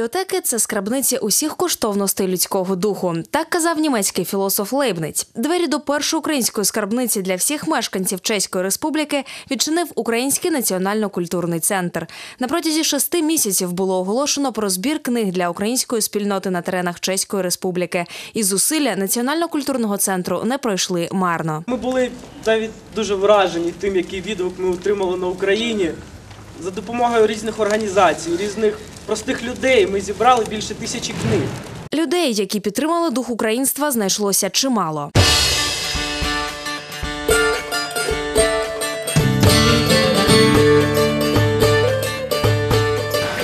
Бібліотеки це скрабниці усіх коштовностей людського духу. Так казав німецький філософ Лейбниць. Двері до першої української скарбниці для всіх мешканців Чеської Республіки відчинив Український національно-культурний центр. На протязі шести місяців було оголошено про збір книг для української спільноти на теренах Чеської Республіки. І зусилля національно-культурного центру не пройшли марно. Ми були навіть дуже вражені тим, який відгук ми отримали на Україні За допомогою різних організацій, різних простих людей ми зібрали більше тисячі книг. Людей, які підтримали дух українства, знайшлося чимало.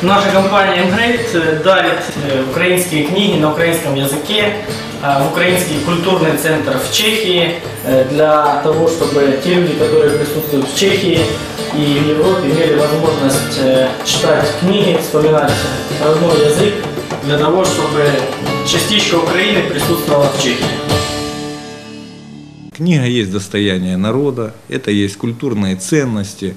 Наша компания MGrade дарит э, украинские книги на украинском языке э, в Украинский культурный центр в Чехии э, для того, чтобы те люди, которые присутствуют в Чехии и в Европе, имели возможность э, читать книги, вспоминать родной язык, для того, чтобы частичка Украины присутствовала в Чехии. Книга есть достояние народа, это есть культурные ценности.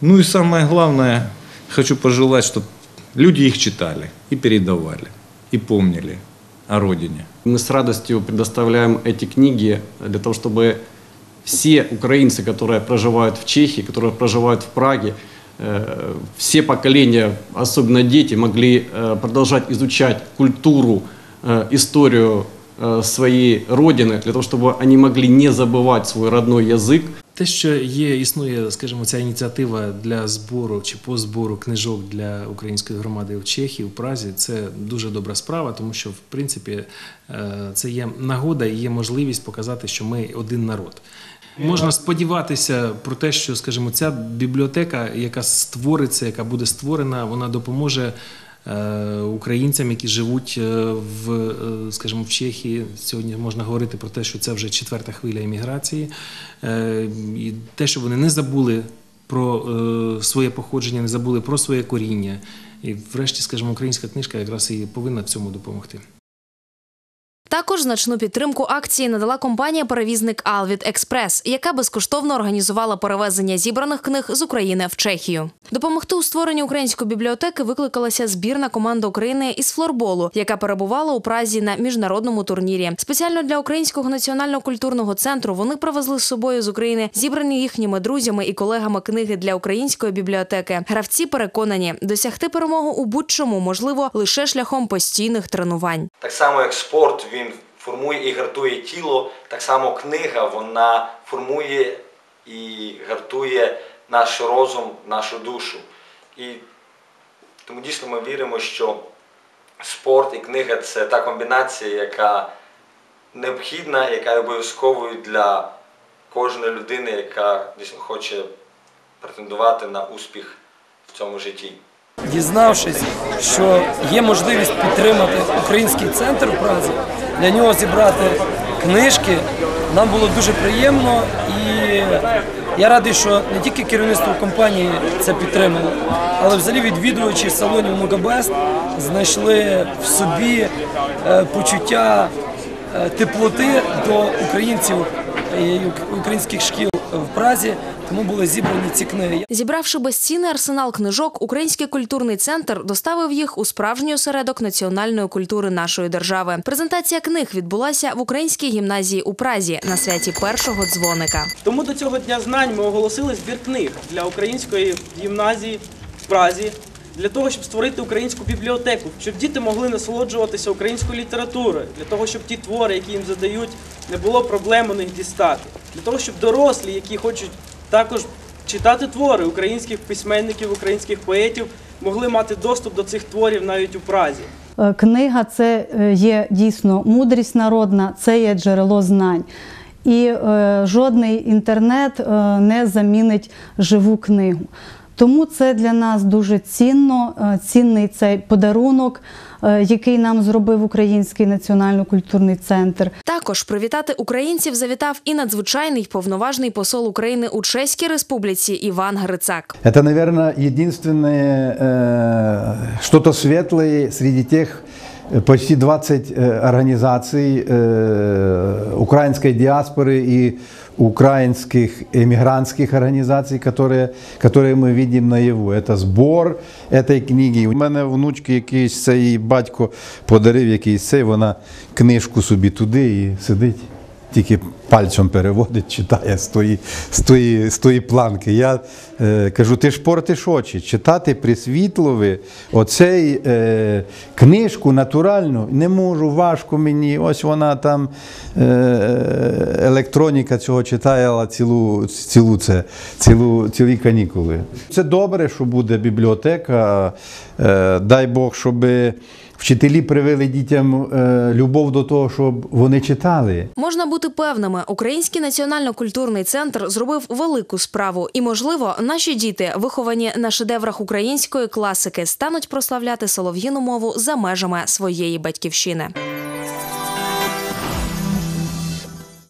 Ну и самое главное, хочу пожелать, чтобы люди их читали и передавали, и помнили о родине. Мы с радостью предоставляем эти книги для того, чтобы все украинцы, которые проживают в Чехии, которые проживают в Праге, э, все поколения, особенно дети, могли э, продолжать изучать культуру, э, историю э, своей родины, для того, чтобы они могли не забывать свой родной язык, Те, що є, існує, скажімо, ця ініціатива для збору чи по збору книжок для української громади в Чехії, в Празі, це дуже добра справа, тому що в принципі е, це є нагода і є можливість показати, що ми один народ. Можна сподіватися про те, що, скажімо, ця бібліотека, яка створиться, яка буде створена, вона допоможе українцям, які живуть е, в, е, скажімо, в Чехії. Сьогодні можна говорити про те, що це вже четверта хвиля імміграції, Е, і те, що вони не забули про е, своє походження, не забули про своє коріння. І врешті, скажімо, українська книжка якраз і повинна цьому допомогти. Також значну підтримку акції надала компанія перевізник Алвід Експрес, яка безкоштовно організувала перевезення зібраних книг з України в Чехію. Допомогти у створенні української бібліотеки викликалася збірна команда України із флорболу, яка перебувала у Празі на міжнародному турнірі. Спеціально для українського національно-культурного центру вони привезли з собою з України зібрані їхніми друзями і колегами книги для української бібліотеки. Гравці переконані, досягти перемогу у будь-чому можливо лише шляхом постійних тренувань. Так само, як спорт він формує і гартує тіло, так само книга вона формує і гартує наш розум, нашу душу. І тому дійсно ми віримо, що спорт і книга це та комбінація, яка необхідна, яка є обов'язковою для кожної людини, яка дійсно хоче претендувати на успіх в цьому житті. дізнавшись, що є можливість підтримати український центр в Празі, для нього зібрати книжки, нам було дуже приємно і я радий, що не тільки керівництво компанії це підтримало, але взагалі відвідувачі салонів Мегабест знайшли в собі е, почуття е, теплоти до українців українських шкіл в Празі, тому були зібрані ці книги. Зібравши безцінний арсенал книжок, Український культурний центр доставив їх у справжній осередок національної культури нашої держави. Презентація книг відбулася в українській гімназії у Празі на святі першого дзвоника. Тому до цього дня знань ми оголосили збір книг для української гімназії в Празі, для того, щоб створити українську бібліотеку, щоб діти могли насолоджуватися українською літературою, для того, щоб ті твори, які їм задають, не було проблем у них дістати, для того, щоб дорослі, які хочуть також читати твори українських письменників, українських поетів, могли мати доступ до цих творів навіть у Празі. Е, Книга це е, є дійсно мудрість народна, це є джерело знань. І е, жодний інтернет е, не замінить живу книгу. Тому це для нас дуже цінно, е, цінний цей подарунок, е, який нам зробив Український національно-культурний центр. Також привітати українців завітав і надзвичайний повноважний посол України у Чеській Республіці Іван Грицак. Це, мабуть, єдине, щось світле серед тих среди тех почти 20 э, организаций э, украинской диаспоры и украинских эмигрантских организаций, которые, которые мы видим наяву. Это збор этой книги. У мене внучки якийсь цей батько подарив якийсь цей, вона книжку собі туди і сидить. Тільки пальцем переводить, читає з тої, з тої, з тої планки. Я е, кажу, ти ж портиш очі, читати присвітлові, оцей е, книжку натуральну не можу, важко мені. Ось вона там е, електроніка цього читала цілу, цілу, це, цілу, цілі канікули. Це добре, що буде бібліотека. Е, дай Бог, щоб вчителі привели дітям е, любов до того, щоб вони читали. Можна бути певними, Український національно-культурний центр зробив велику справу, і, можливо, наші діти, виховані на шедеврах української класики, стануть прославляти солов'їну мову за межами своєї батьківщини.